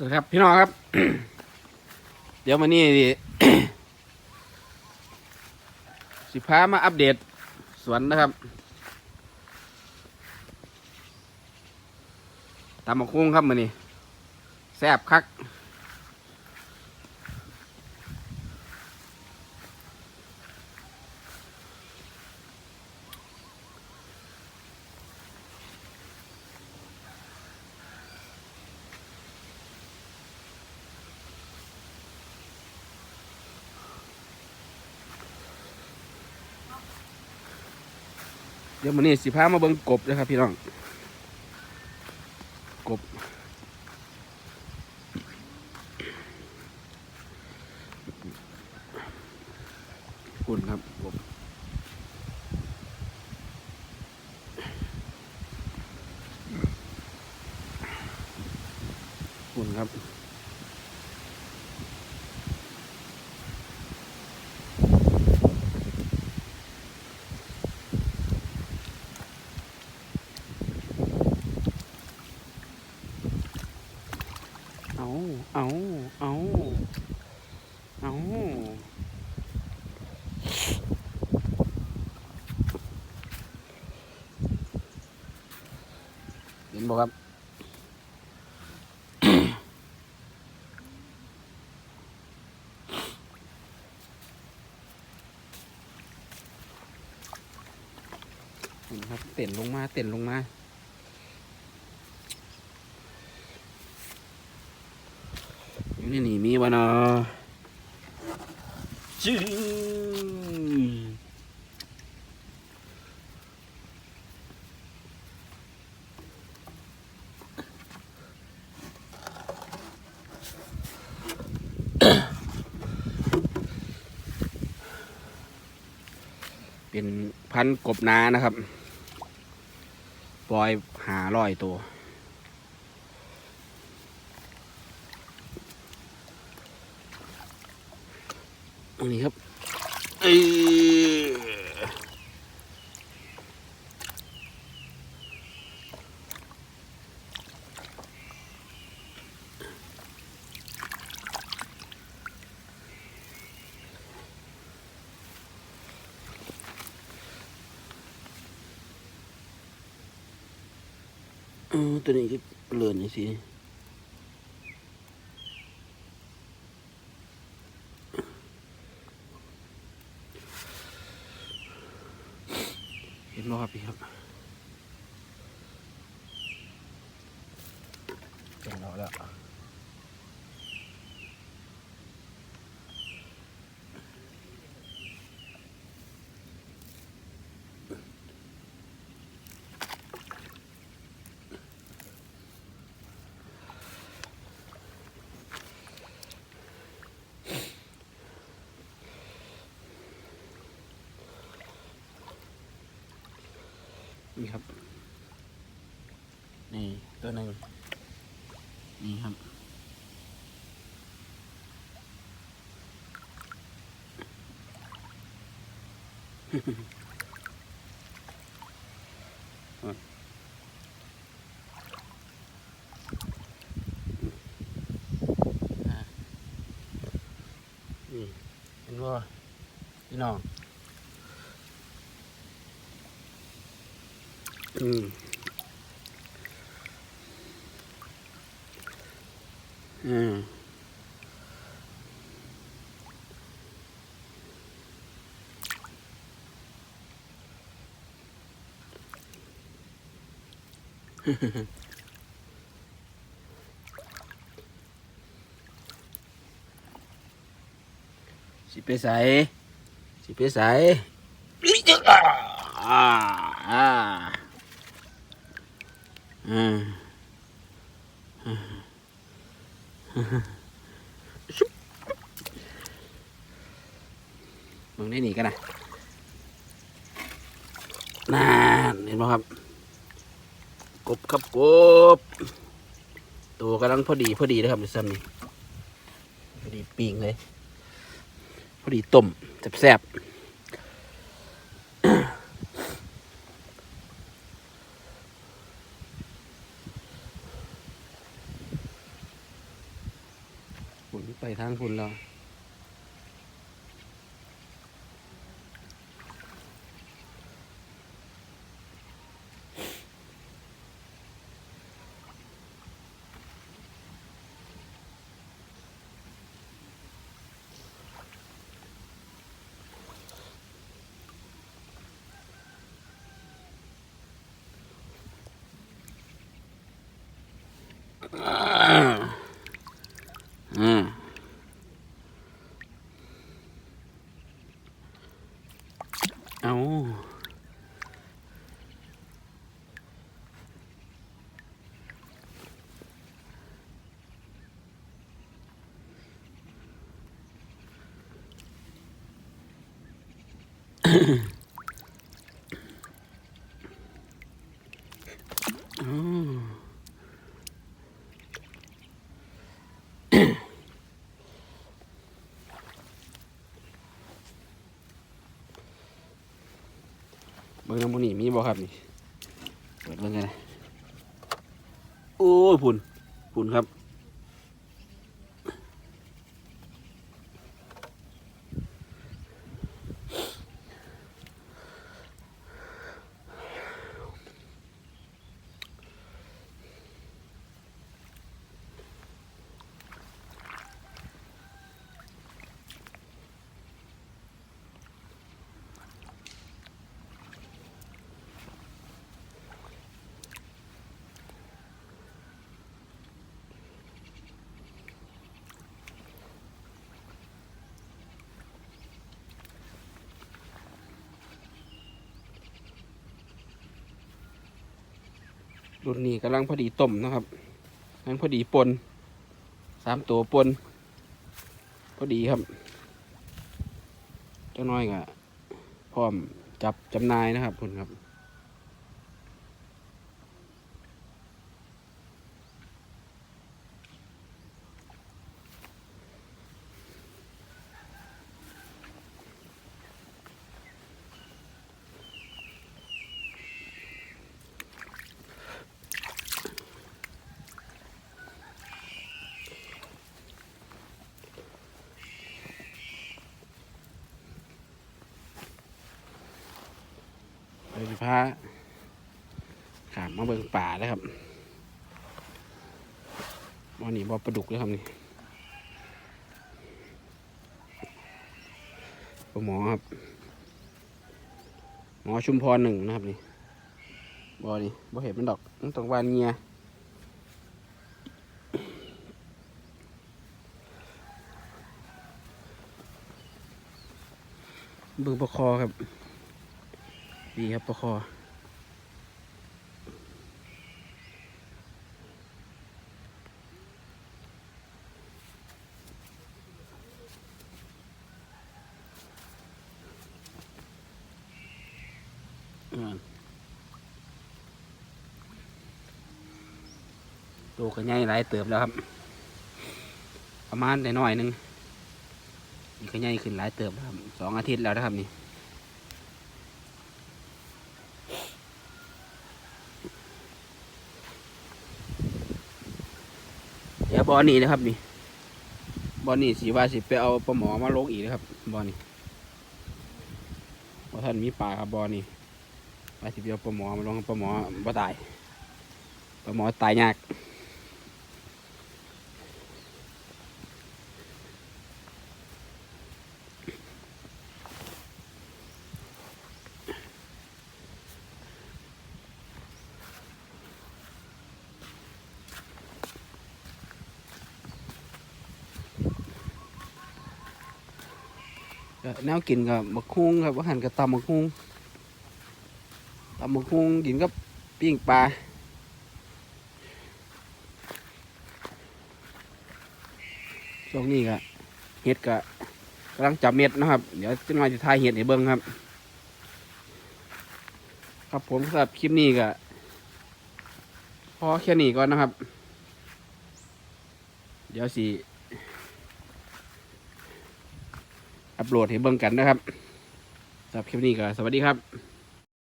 สวัสดีครับพี่น้องครับ เดี๋ยวมานี่สิพามาอัปเดตสวนนะครับตามะคุ้งครับมานี่แซบคัก เดี๋ยวมันนี่สิพามาเบิ่งกบนะครับพี่น้อง กบ คุณครับกบคุณครับ เอาเอาเอาเอาเห็นบ่ครับเห็นครับเต้นลงมาเต้นลงมา อยู่ นี่นี่มีวะเนาะจึงเป็นพันธุ์กบนานะครับ ปล่อยหาร้อยตัว นนี้ครับเอ้ยเออตัวนี้ก็เลือนนี่สิ เห็นบ่ครับพี่ครับเห็นเราแล้ว นี่ครับ นี่ตัวหนึ่งนี่ครับอ่านี่เห็นว่าพี่น้อง อืมอืมสิไปใส่สิไปใส่ อ่ามึงได้หนีกันนะน่าเห็นไหมครับ กบครับกบตัวกำลังพอดีพอดีนะครับในซ้ำนี่พอดีปีงเลย พอดีต้มแซ่บ ฝุ่นไปทางฝุ่นแล้วอ่าอ่า เอาอืม เบิ่งน้ำมันนี่มีบ่ครับนี่ เปิดเบิ่งกันนะ โอ้ยพุ่นพุ่นครับ รุ่นนี้กำลังพอดีต้มนะครับกำลังพอดีปนสามตัวปนพอดีครับเจ้าน้อยก็พร้อมจับจำนายนะครับคุณครับ พาขามมาเบิงป่าแล้วครับวันนี้บ่อปลาดุกแล้วครับนี่ปลาหมอครับ หมอชุมพรหนึ่งนะครับนี่บ่อนี่บ่เห็นมันดอกต้องวานเงียเบิ่งปลาคอครับ ดีครับปลาคอตัวก็ใหญ่หลายเติบแล้วครับ ประมาณได้น้อยหนึงนี่ก็ใหญ่ขึ้นหลายเติบแล้วครับสองอาทิตย์แล้วนะครับนี่ เดี๋ยว บอนี่นะครับนี่บอนี่สีว่าสิไปเอาปลาหมอมาลงอีกนะครับบอนี่บอท่านมีปลาครับบอนี่ว่าสิไปเอาปลาหมอมาลงปลาหมอบ่ตายปลาหมอตายยาก ก็แนวกินกับมะคุงครับอาหารกับตำมะคุงตำมะคุงกินกับปิ้งปลาช่วงนี้ก็เห็ดก็กำลังจับเม็ดนะครับ เดี๋ยวจะมาจะทายเห็ดให้เบิ้งครับ ครับผมสำหรับคลิปนี้ก็พอแค่นี้ก่อนนะครับ เดี๋ยวสิ อัปโหลดให้เบิ่งกันนะครับสำหรับคลิปนี้ก็สวัสดีครับ